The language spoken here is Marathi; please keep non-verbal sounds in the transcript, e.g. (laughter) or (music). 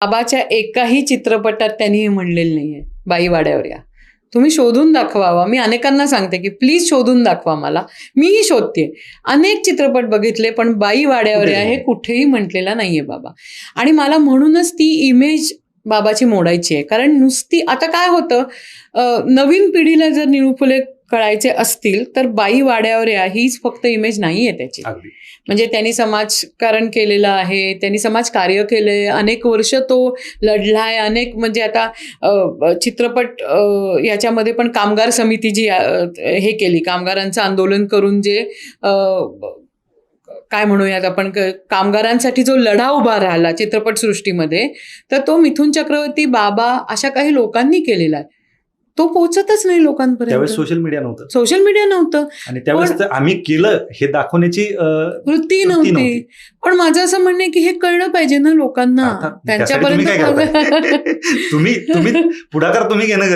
बाबाच्या एकाही चित्रपटात त्यांनी हे म्हणलेलं नाहीये. बाई वाड्यावर या. तुम्ही शोधून दाखवावा मी अनेकांना सांगते की प्लीज शोधून दाखवा मला. मीही शोधते अनेक चित्रपट बघितले पण बाई वाड्यावर या हे कुठेही म्हटलेला नाहीये बाबा. आणि मला म्हणूनच ती इमेज बाबाची मोडायची आहे. कारण नुसती आता काय होतं नवीन पिढीला जर निळू फुले कळायचे असतील तर बाई वाड्यावर या. हीच फक्त इमेज नाही आहे त्याची. म्हणजे त्यांनी समाजकारण केलेलं आहे त्यांनी समाजकार्य केलंय. अनेक वर्ष तो लढलाय. अनेक म्हणजे आता चित्रपट याच्यामध्ये पण कामगार समिती जी हे केली. कामगारांचं आंदोलन करून जे काय म्हणूयात आपण कामगारांसाठी जो लढा उभा राहिला चित्रपटसृष्टीमध्ये तर तो मिथुन चक्रवर्ती बाबा अशा काही लोकांनी केलेला आहे. तो पोचतच नाही त्यावेळेस लोकांपर्यंत सोशल मीडिया नव्हतं. सोशल मीडिया नव्हतं. आणि त्यावेळेस तर आम्ही केलं हे दाखवण्याची अं, वृत्ती नव्हती. नव्हती. पण माझं असं म्हणणं आहे की हे कळलं पाहिजे ना लोकांना. अर्थात त्यासाठी तुम्ही काय त्यांच्यापर्यंत करताय? (laughs) तुम्ही तुम्ही पुढाकार तुम्ही घेणं